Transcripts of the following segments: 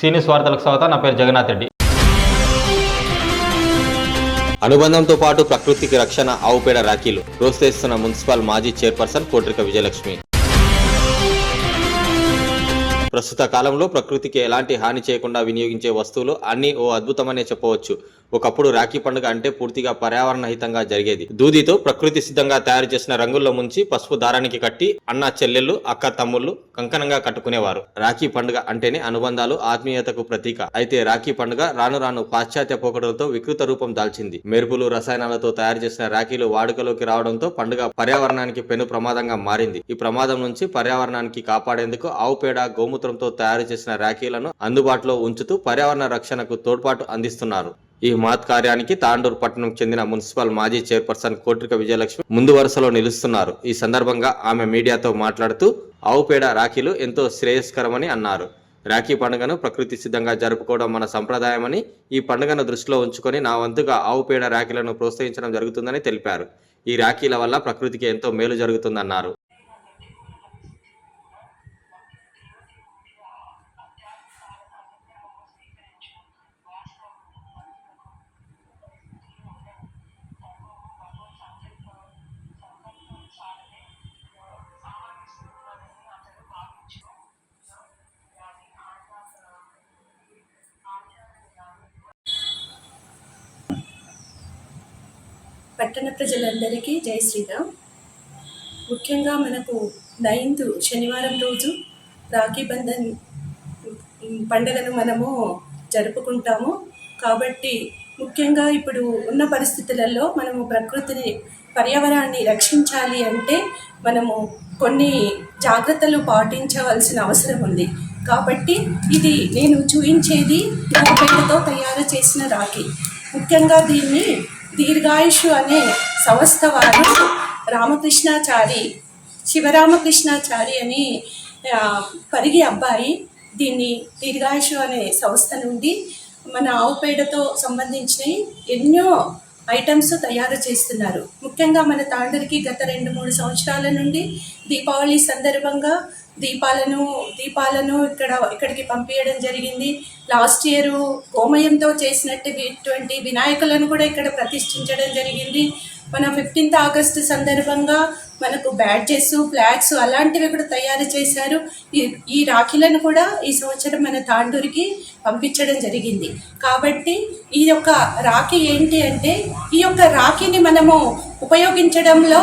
సీనియస్ వార్తలకు స్వాగతం. నా పేరు జగన్నాథ్ రెడ్డి. అనుబంధంతో పాటు ప్రకృతికి రక్షణ ఆవుపేడ రాఖీలు. ప్రోత్సహిస్తున్న మున్సిపల్ మాజీ చైర్పర్సన్ కోట్రిక విజయలక్ష్మి. ప్రస్తుత కాలంలో ప్రకృతికి ఎలాంటి హాని చేయకుండా వినియోగించే వస్తువులు అన్నీ ఓ అద్భుతమనే చెప్పవచ్చు. ఒకప్పుడు రాఖీ పండుగ అంటే పూర్తిగా పర్యావరణ హితంగా జరిగేది. దూదితో ప్రకృతి సిద్ధంగా తయారు చేసిన రంగుల్లో ముంచి పసుపు దారానికి కట్టి అన్న చెల్లెళ్ళు అక్క తమ్ముళ్ళు కంకణంగా కట్టుకునేవారు. రాఖీ పండుగ అంటేనే అనుబంధాలు ఆత్మీయతకు ప్రతీక. అయితే రాఖీ పండుగ రాను రాను పాశ్చాత్య పోకడలతో వికృత రూపం దాల్చింది. మెరుపులు రసాయనాలతో తయారు చేసిన రాఖీలు వాడుకలోకి రావడంతో పండుగ పర్యావరణానికి పెను ప్రమాదంగా మారింది. ఈ ప్రమాదం నుంచి పర్యావరణానికి కాపాడేందుకు ఆవు పేడ గోమూత్రంతో తయారు చేసిన రాఖీలను అందుబాటులో ఉంచుతూ పర్యావరణ రక్షణకు తోడ్పాటు అందిస్తున్నారు. ఈ మహత్ కార్యానికి తాండూరు పట్టణం చెందిన మున్సిపల్ మాజీ చైర్పర్సన్ కోట్రిక విజయలక్ష్మి ముందు వరుసలో నిలుస్తున్నారు. ఈ సందర్భంగా ఆమె మీడియాతో మాట్లాడుతూ ఆవు పేడ రాఖీలు ఎంతో శ్రేయస్కరమని అన్నారు. రాఖీ పండుగను ప్రకృతి సిద్ధంగా జరుపుకోవడం మన సంప్రదాయమని ఈ పండుగను దృష్టిలో ఉంచుకొని నా వంతుగా ఆవు పేడ రాఖీలను ప్రోత్సహించడం జరుగుతుందని తెలిపారు. ఈ రాఖీల వల్ల ప్రకృతికి ఎంతో మేలు జరుగుతుందన్నారు. పట్టణ ప్రజలందరికీ జై శ్రీరామ్. ముఖ్యంగా మనకు నైన్త్ శనివారం రోజు రాఖీ బంధన్ పండుగను మనము జరుపుకుంటాము. కాబట్టి ముఖ్యంగా ఇప్పుడు ఉన్న పరిస్థితులలో మనము ప్రకృతిని పర్యావరణాన్ని రక్షించాలి అంటే మనము కొన్ని జాగ్రత్తలు పాటించవలసిన అవసరం ఉంది. కాబట్టి ఇది నేను చూపించేది గోపెట్టతో తయారు చేసిన రాఖీ. ముఖ్యంగా దీన్ని దీర్ఘాయుషు అనే సంస్థ వారు రామకృష్ణాచారి శివరామకృష్ణాచారి అని పరిగి అబ్బాయి దీన్ని దీర్ఘాయుషు అనే సంస్థ నుండి మన ఆవు పేడతో ఎన్నో ఐటమ్స్ తయారు చేస్తున్నారు. ముఖ్యంగా మన తాండరికి గత రెండు మూడు సంవత్సరాల నుండి దీపావళి సందర్భంగా దీపాలను దీపాలను ఇక్కడ ఇక్కడికి పంపించడం జరిగింది. లాస్ట్ ఇయర్ గోమయంతో చేసినట్టు ఇటువంటి వినాయకులను కూడా ఇక్కడ ప్రతిష్ఠించడం జరిగింది. మన ఫిఫ్టీన్త్ ఆగస్టు సందర్భంగా మనకు బ్యాడ్జెస్ ఫ్లాగ్స్ అలాంటివి కూడా తయారు చేశారు. ఈ ఈ రాఖీలను కూడా ఈ సంవత్సరం మన తాండూరికి పంపించడం జరిగింది. కాబట్టి ఈ యొక్క రాఖీ ఏంటి అంటే ఈ యొక్క రాఖీని మనము ఉపయోగించడంలో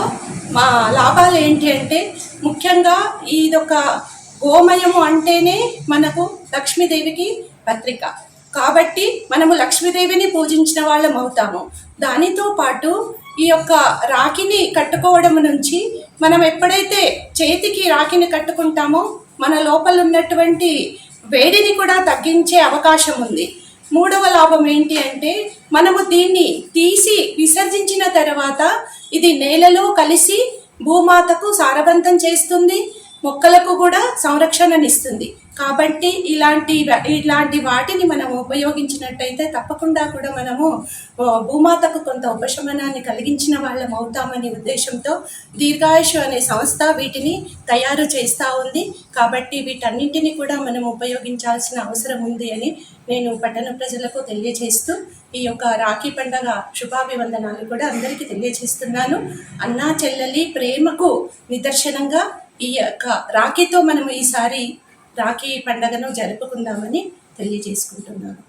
మా లాభాలు ఏంటి అంటే ముఖ్యంగా ఇదొక గోమయము అంటేనే మనకు లక్ష్మీదేవికి పత్రిక. కాబట్టి మనము లక్ష్మీదేవిని పూజించిన వాళ్ళం అవుతాము. దానితో పాటు ఈ యొక్క రాఖీని కట్టుకోవడం నుంచి మనం ఎప్పుడైతే చేతికి రాఖీని కట్టుకుంటామో మన లోపల ఉన్నటువంటి వేడిని కూడా తగ్గించే అవకాశం ఉంది. మూడవ లాభం ఏంటి అంటే మనము దీన్ని తీసి విసర్జించిన తర్వాత ఇది నేలలో కలిసి భూమాతకు సారవంతం చేస్తుంది. మొక్కలకు కూడా సంరక్షణనిస్తుంది. కాబట్టి ఇలాంటి ఇలాంటి వాటిని మనం ఉపయోగించినట్టయితే తప్పకుండా కూడా మనము భూమాతకు కొంత ఉపశమనాన్ని కలిగించిన వాళ్ళం అవుతామనే ఉద్దేశంతో దీర్ఘాయుషు అనే సంస్థ వీటిని తయారు చేస్తూ ఉంది. కాబట్టి వీటన్నింటినీ కూడా మనం ఉపయోగించాల్సిన అవసరం ఉంది అని నేను పట్టణ ప్రజలకు తెలియజేస్తూ ఈ యొక్క రాఖీ పండగ శుభాభివందనాలు కూడా అందరికీ తెలియజేస్తున్నాను. అన్నా చెల్లెలి ప్రేమకు నిదర్శనంగా ఈ యొక్క రాఖీతో మనం ఈసారి రాఖీ పండగను జరుపుకుందామని తెలియజేసుకుంటున్నాను.